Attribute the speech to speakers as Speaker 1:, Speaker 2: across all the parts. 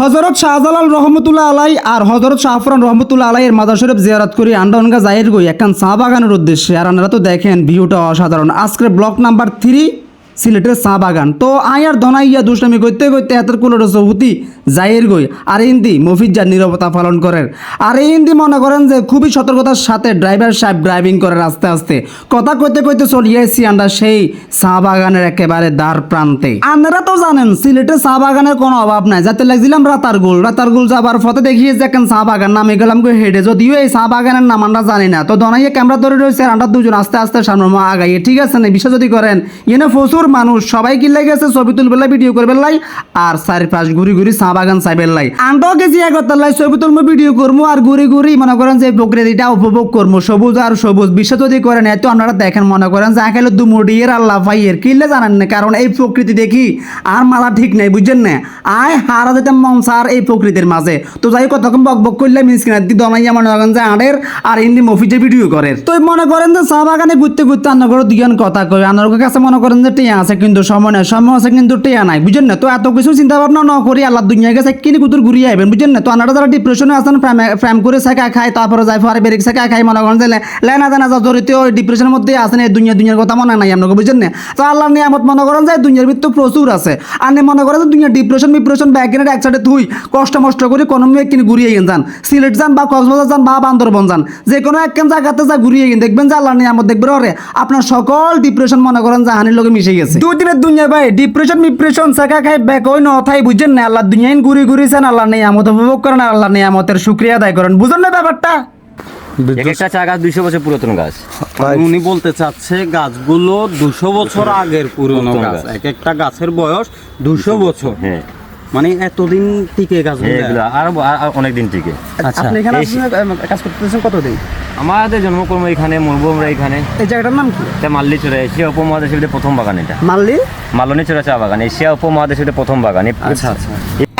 Speaker 1: হজরত শাহজালাল রহমতুল্লাহ আলাই আর হজরত শাহফরান রহমতুল্লাহ আলাই এর মাদার শরীফ জিয়ারত করি আন্ডানগা জাহির গই একখান চা বাগানের উদ্দেশ্যে। আর আপনারা তো দেখেন, ভিউটা অসাধারণ। আজকের ব্লক নাম্বার থ্রি সিলেটের চা বাগান। তো আই আর ধনাইয়া দুষ্টামি করতে করতে হাতের কুলোর চৌহতি জাহির গই আর হিন্দি মফিজার নিরবতা পালন করেন। আর এই হিন্দি মনে করেন যে খুবই সতর্কতার সাথে ড্রাইভার সাহেব ড্রাইভিং করেন আস্তে আস্তে। কথা কইতে কইতে চলিয়েছি আমরা সেই চা বাগানের একেবারে দ্বার প্রান্তে। আপনারা তো জানেন সিলেটে চা বাগানের কোনো অভাব নাই। যাতে লাগছিলাম রাতারগুল। রাতারগুল যাবার ফতে দেখিয়ে যে এখন চা বাগান নামে গেলাম গো হেডে। যদিও এই চা বাগানের নাম আমরা জানি না। তো দনাইয়ে ক্যামেরা ধরে রয়েছে আর আমরা দুজন আস্তে আস্তে সামনে মা আগাইয়ে। ঠিক আছে না বিশ্বাস যদি করেন এনে প্রচুর মানুষ। সবাই কি লেগেছে ছবি তুলবে ভিডিও করবে লাই, আর চারিপাশ ঘুরি ঘুরি চা বাগান চাইবে লাই। আমরাও গেছি একতার লাই, ছবি তুলবো ভিডিও করব আর ঘুরি ঘুরি মনে করেন যে প্রকৃতিটা উপভোগ করব সবুজ আর সবুজ বিশ্বাস যদি করেন, এত আপনারা দেখেন, মনে করেন যে আঁকাইলে দুমুডিয়ের আল্লাহ ভাইয়ের কিনলে জানেন না, কারণ এই প্রকৃতি দেখি আর মালা ঠিক নেই, বুঝছেন না? আয়, হারা যেতে মন সার এই প্রকৃতির মাঝে। তো যাই কতক্ষণ বক বক করলে মিসকিনার দি দনাইয়া মনে করেন যে আড়ের আর ইন্দি মফিজে ভিডিও করে। তো মনে করেন যে চা বাগানে ঘুরতে ঘুরতে আন্না করে দুজন কথা কই আনার কাছে মনে করেন যে টিয়া আছে কিন্তু সময় নাই, সময় আছে কিন্তু টিয়া নাই, বুঝেন না? তো এত কিছু চিন্তা ভাবনা ন করি, আল্লাহ দুনিয়া গেছে, কিনে কুতুর ঘুরিয়ে আইবেন, বুঝেন না? তো আনারা যারা ডিপ্রেশনে আছেন ফ্যাম করে শেখা খায়, তারপরে যাই ফারে বেরিক শেখা খাই মনে করেন যে লেনা জানা যা জড়িত, ওই ডিপ্রেশনের মধ্যে আছেন, এই দুনিয়া, দুনিয়ার কথা মনে নাই আপনাকে, বুঝেন না? তো আল্লাহ নিয়ামত মনে করেন যে দুনিয়ার ভিতরে প্রচুর আছে। আর মনে করেন যে দুনিয়া ডিপ্রেশন ডিপ্রেশন ব্যাগেনের এক সাইডে তুই কষ্ট মষ্ট করে কোনো মেয়ে কিনে ঘুরিয়ে গেন যান। সিলেট যান বা কক্সবাজার যান বা বান্দরবন যান, যে কোনো একখান জায়গাতে যা ঘুরিয়ে গেন দেখবেন যে আল্লাহ নিয়ামত দেখবেন, ওরে, আপনার সকল ডিপ্রেশন মনে করেন যে হানির লগে মিশে গেছে। দুই দিনের দুনিয়া ভাই ডিপ্রেশন ডিপ্রেশন চাকা খাই ব্যাক ওই নথাই বুঝছেন না আল্লাহ দুনিয়ায় ঘুরি ঘুরেছেন আল্লাহ নিয়ামত উপভোগ করেন আল্লাহ নিয়ামতের শুক্রিয়া আদায় করেন। বুঝেন না ব্যাপারটা?
Speaker 2: একটা চা গাছ দুইশো বছর পুরাতন গাছ।
Speaker 3: উনি বলতে চাচ্ছে গাছগুলো দুশো বছর আগের পুরনো গাছ।
Speaker 2: গাছ।
Speaker 3: এক একটা গাছের বয়স দুশো বছর।
Speaker 2: হ্যাঁ।
Speaker 3: মানে এতদিন টিকে গাছ
Speaker 2: আর অনেক দিন টিকে।
Speaker 3: আচ্ছা।
Speaker 1: আপনি এখানে কাজ করতেছেন কতদিন?
Speaker 2: আমাদের জন্মকর্ম এখানে এখানে।
Speaker 1: এই জায়গাটার নাম কি?
Speaker 2: এটা মাল্লি চড়া এশিয়া উপমহাদেশের প্রথম বাগান এটা।
Speaker 1: মাল্লি?
Speaker 2: মালনী চড়া চা বাগান এশিয়া উপমহাদেশের প্রথম বাগান।
Speaker 3: আচ্ছা আচ্ছা।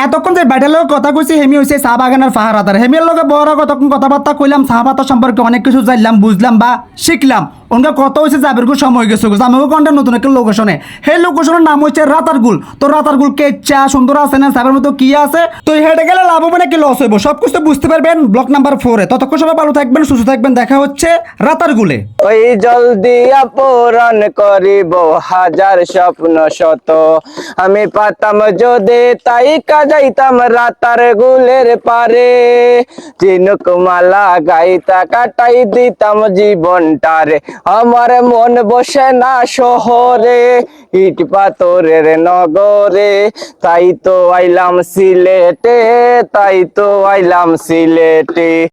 Speaker 1: এতক্ষণ যে ব্যাটের লোক কথা কইছি হেমি হইছে চা বাগানের ফাহারাদার। হেমির লগে বড় কতক্ষণ কথাবার্তা কইলাম চা পাতা সম্পর্কে অনেক কিছু জানলাম বুঝলাম বা শিখলাম। ওনকে কত হয়েছে যাবের গো সময় গেছে জামাবো কোনটা নতুন একটা লোকেশনে সেই লোকেশনের নাম হচ্ছে রাতারগুল। তো রাতারগুল কে চা সুন্দর আছে না? সাবের মতো কি আছে? তো হেঁটে গেলে লাভ হবে নাকি লস হইব? সব কিছু বুঝতে পারবেন ব্লক নাম্বার ফোরে ততক্ষণ সবাই ভালো থাকবেন, সুস্থ থাকবেন। দেখা হচ্ছে রাতারগুলে।
Speaker 4: ওই জল দিয়া পূরণ করিব, হাজার স্বপ্ন শত। আমি পাতাম যদি তাই কাজাইতাম রাতার গুলের পারে। চিনুক মালা গাইতা কাটাই দিতাম জীবনটারে। আমার মন বসে না শহরে, ইট পাথরের নগরে। তাই তো আইলাম সিলেটে, তাই তো আইলাম সিলেটে।